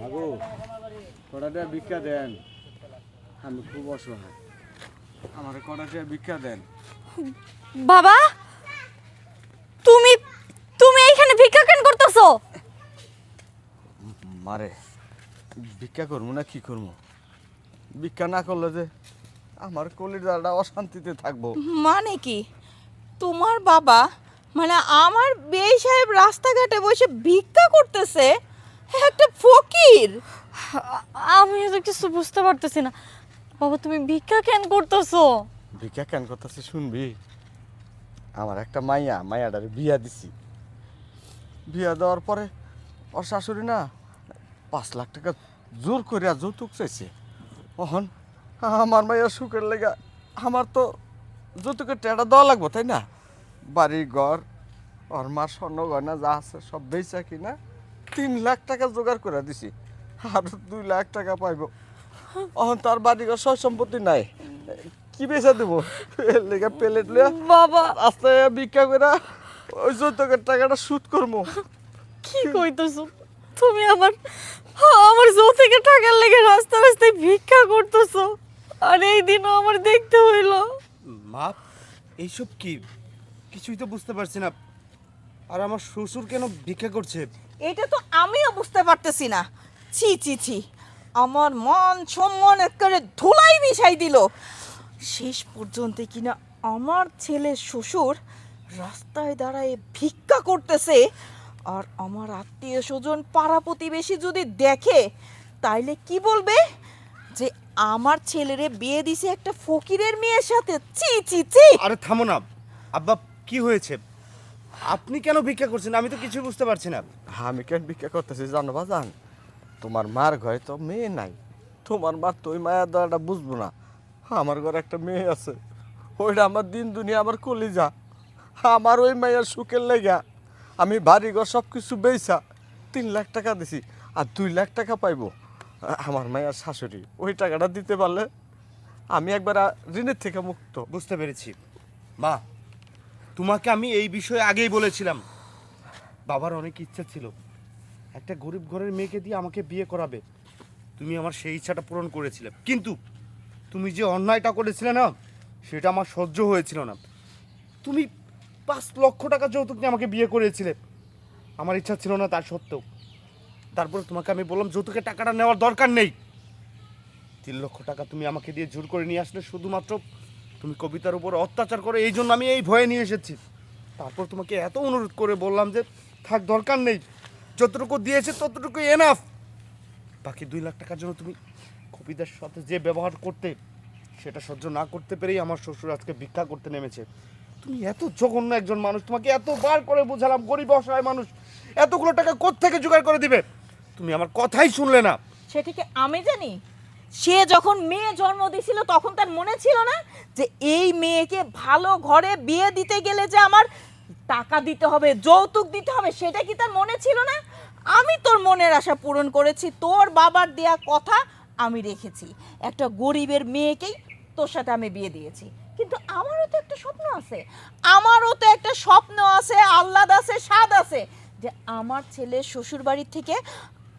বাবু কটাটা ভিক্ষা দেন। আমি খুব অসহায়। আমার কটাটা ভিক্ষা দেন। বাবা তুমি তুমি এইখানে ভিক্ষা কেন করতেছো? মারে ভিক্ষা করব না কি করব? ভিক্ষা না করলে যে আমার কলিজাটা অশান্তিতে থাকব। মানে কি? তোমার বাবা মানে আমার বেই সাহেব রাস্তাঘাটে বসে ভিক্ষা করতেছে? একটা ফকির। আমি তো কিছু বুঝতে পারতেছি না। বাবা তুমি ভিক্ষা কেন করতেছো? ভিক্ষা কেন করতেছে শুনবি? আমার একটা মাইয়া মাইয়াটারে বিয়া দিছি। বিয়া দেওয়ার পরে ওর শাশুড়ি না পাঁচ লাখ টাকা জোর করে যৌতুক চাইছে। ওহন আমার মাইয়া সুখের লেগা আমার তো যৌতুকের টেটা দেওয়া লাগবো তাই না? বাড়ি ঘর ওর মার স্বর্ণ গয়না যা আছে সব বেচা কিনা। তিন লাখ টাকা জোগাড় করে দিছি। আর দুই লাখ টাকা পাইব। অহন তার বাড়ি ঘর সয় সম্পত্তি নাই। কি বেচা দেবো? লেগে প্লেট লিয়া বাবা। রাস্তায় ভিক্ষা করে ওই যৌতুকের টাকাটা সুদ করব কি কইতেছো? তুমি আমার আমার জো থেকে টাকার লেগে রাস্তা রাস্তায় ভিক্ষা করতেছো। আর এই দিনও আমার দেখতে হইল। মা এইসব কি? কিছুই তো বুঝতে পারছি না। আর আমার শ্বশুর কেন ভিক্ষা করছে? এটা তো আমিও বুঝতে পারতেছি না। ছি ছি ছি। আমার মন সম্মান একেবারে ধুলাই মিশাই দিল। শেষ পর্যন্ত কিনা আমার ছেলে শ্বশুর রাস্তায় দাঁড়ায় ভিক্ষা করতেছে, আর আমার আত্মীয় স্বজন পাড়া প্রতিবেশী যদি দেখে, তাইলে কি বলবে? যে আমার ছেলেরে বিয়ে দিছে একটা ফকিরের মেয়ের সাথে। ছি ছি ছি। আরে থামো না। আব্বা, কি হয়েছে? আপনি কেন ভিক্ষা করছেন? আমি তো কিছু বুঝতে পারছি না। আমি কেন ভিক্ষা করতেছি জানো বাজান? তোমার মার ঘরে তো মেয়ে নাই। তোমার মার তো ওই মায়ের দ্বারাটা বুঝব না। আমার ঘরে একটা মেয়ে আছে। ওইটা আমার দিন দুনিয়া আমার কলিজা। আমার ওই মায়ের সুখের লেগা। আমি বাড়ি ঘর সব কিছু বেচা তিন লাখ টাকা দিছি আর দুই লাখ টাকা পাইবো। আমার মায়ের শাশুড়ি ওই টাকাটা দিতে পারলে আমি একবার ঋণের থেকে মুক্ত। বুঝতে পেরেছি। মা তোমাকে আমি এই বিষয়ে আগেই বলেছিলাম। বাবার অনেক ইচ্ছা ছিল। একটা গরিব ঘরের মেয়েকে দিয়ে আমাকে বিয়ে করাবে। তুমি আমার সেই ইচ্ছাটা পূরণ করেছিলে। কিন্তু তুমি যে অন্যায়টা করেছিলে না, সেটা আমার সহ্য হয়েছিল না। তুমি পাঁচ লক্ষ টাকা যৌতুক নিয়ে আমাকে বিয়ে করেছিলে। আমার ইচ্ছা ছিল না তার সত্ত্বেও। তারপরে তোমাকে আমি বললাম, যৌতুকের টাকাটা নেওয়ার দরকার নেই। তিন লক্ষ টাকা তুমি আমাকে দিয়ে জোর করে নিয়ে আসলে শুধুমাত্র তুমি কবিতার উপর অত্যাচার করে, এই জন্য আমি এই ভয়ে নিয়ে এসেছি। তারপর তোমাকে এত অনুরোধ করে বললাম যে, থাক, দরকার নেই। যতটুকু দিয়েছে ততটুকু এনাফ বাকি দুই লাখ টাকার জন্য তুমি কবিতার সাথে যে ব্যবহার করতে, সেটা সহ্য না করতে পেরেই আমার শ্বশুর আজকে ভিক্ষা করতে নেমেছে। তুমি এত জঘন্য একজন মানুষ, তোমাকে এতবার করে বোঝালাম, গরিব অসহায় মানুষ, এতগুলো টাকা কোত্থেকে জোগাড় করে দিবে? তুমি আমার কথাই শুনলে না। সেটা কি আমি জানি? সে যখন মেয়ে জন্ম দিয়েছিল তখন তার মনে ছিল না যে এই মেয়েকে ভালো ঘরে বিয়ে দিতে গেলে যে আমার টাকা দিতে হবে, যৌতুক দিতে হবে, সেটা কি তার মনে ছিল না? আমি তোর মনের আশা পূরণ করেছি, তোর বাবার দেয়া কথা আমি রেখেছি। একটা গরিবের মেয়েকেই তোর সাথে আমি বিয়ে দিয়েছি। কিন্তু আমারও তো একটা স্বপ্ন আছে। আমারও তো একটা স্বপ্ন আছে, আহ্লাদ আছে, স্বাদ আছে যে আমার ছেলে শ্বশুর বাড়ির থেকে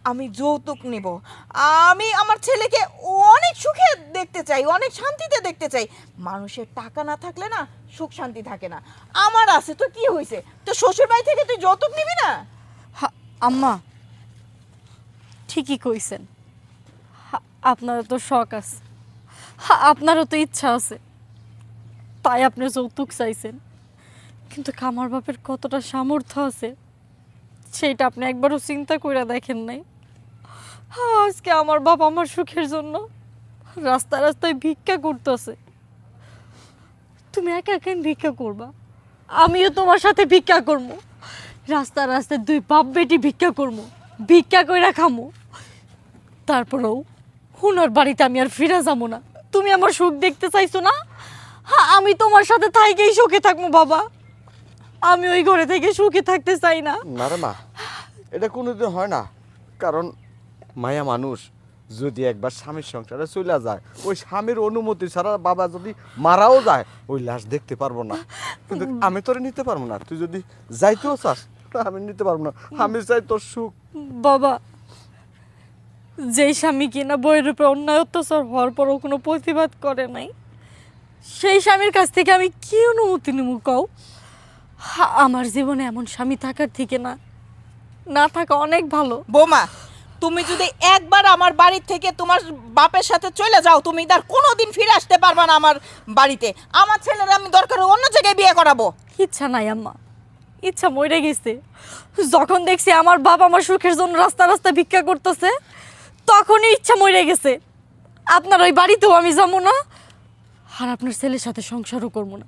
আমি যৌতুক নেব। আমি আমার ছেলেকে অনেক সুখে দেখতে চাই, অনেক শান্তিতে দেখতে চাই। মানুষের টাকা না থাকলে না সুখ শান্তি থাকে না। আমার আছে তো কি হয়েছে তো শ্বশুর বাড়ি থেকে তুই যৌতুক নিবি না? আম্মা, ঠিকই কইছেন। আপনারও তো শখ আছে। আপনারও তো ইচ্ছা আছে। তাই আপনি যৌতুক চাইছেন। কিন্তু কামার বাপের কতটা সামর্থ্য আছে? সেইটা আপনি একবারও চিন্তা করে দেখেন নাই। আজকে আমার বাপ আমার সুখের জন্য রাস্তায় রাস্তায় ভিক্ষা করতেছে। তুমি একা কেন ভিক্ষা করবা? আমিও তোমার সাথে ভিক্ষা করব। রাস্তা রাস্তায় দুই বাপ বেটি ভিক্ষা করব, ভিক্ষা কইরা খামো। তারপরেও হুনার বাড়িতে আমি আর ফিরে যাব না। তুমি আমার সুখ দেখতে চাইছো না? হ্যাঁ আমি তোমার সাথে থাইকেই সুখে থাকব, বাবা। আমি ওই ঘরে থেকে সুখে থাকতে চাই না। না রে মা এটা কোনোদিন হয় না। কারণ মায়া মানুষ যদি একবার স্বামীর সংসারে চলে যায় ওই স্বামীর অনুমতি ছাড়া বাবা যদি মারাও যায় ওই লাশ দেখতে পারব না। কিন্তু আমি তোরে নিতে পারব না। তুই যদি যাইতেও চাস আমি নিতে পারব না। আমি চাই তোর সুখ। বাবা যেই স্বামী কিনা বইয়ের উপরে অন্যায় অত্যাচার হওয়ার পরও কোনো প্রতিবাদ করে নাই সেই স্বামীর কাছ থেকে আমি কি অনুমতি নিব কও? হা- আমার জীবনে এমন স্বামী থাকার থেকে না না থাকা অনেক ভালো। বোমা তুমি যদি একবার আমার বাড়ি থেকে তোমার বাপের সাথে চলে যাও তুমি তার কোনো দিন ফিরে আসতে পারবা না আমার বাড়িতে। আমার ছেলের আমি দরকার অন্য জায়গায় বিয়ে করাবো। ইচ্ছা নাই আম্মা। ইচ্ছা মরে গেছে। যখন দেখছি আমার বাবা আমার সুখের জন্য রাস্তা রাস্তা ভিক্ষা করতেছে তখনই ইচ্ছা মরে গেছে। আপনার ওই বাড়িতেও আমি যাব না আর আপনার ছেলের সাথে সংসারও করব না।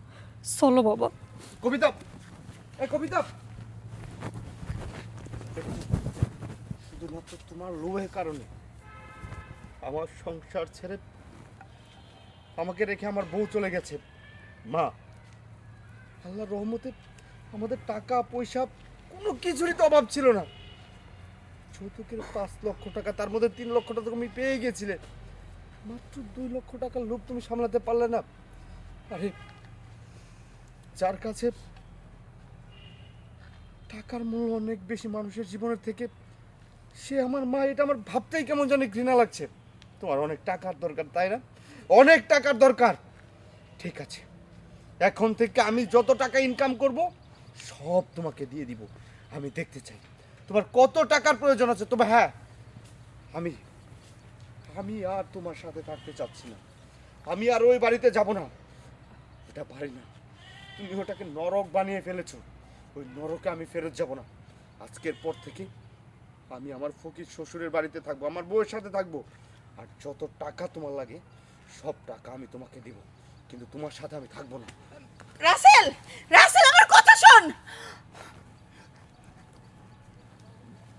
চলো বাবা। কবিতা এ কবিতা। শুধুমাত্র তোমার লোভের কারণে আমার সংসার ছেড়ে আমাকে রেখে আমার বউ চলে গেছে। মা, আল্লাহর রহমতে আমাদের টাকা, পয়সা, কোনো কিছুরই তো অভাব ছিল না। যৌতুকের পাঁচ লক্ষ টাকা, তার মধ্যে তিন লক্ষ টাকা তুমি পেয়ে গেছিলে। মাত্র দুই লক্ষ টাকার লোভ তুমি সামলাতে পারলে না। আরে, যার কাছে টাকার মূল্য অনেক বেশি মানুষের জীবনের থেকে। সে আমার মা, এটা আমার ভাবতেই কেমন জানি ঘৃণা লাগছে। তোমার অনেক টাকার দরকার, তাই না? অনেক টাকার দরকার। ঠিক আছে। এখন থেকে আমি যত টাকা ইনকাম করব, সব তোমাকে দিয়ে দিব। আমি দেখতে চাই। তোমার কত টাকার প্রয়োজন আছে? তবে হ্যাঁ। আমি আমি আর তোমার সাথে থাকতে চাচ্ছি না। আমি আর ওই বাড়িতে যাব না। এটা পারি না। তুমি ওটাকে নরক বানিয়ে ফেলেছো। ওই নরকে আমি ফেরত যাব না। আজকের পর থেকে আমি আমার ফকির শ্বশুরের বাড়িতে থাকব, আমার বউয়ের সাথে থাকব। আর যত টাকা তোমার লাগে, সব টাকা আমি তোমাকে দেব। কিন্তু তোমার সাথে আমি থাকব না। রাসেল! রাসেল, আমার কথা শোন!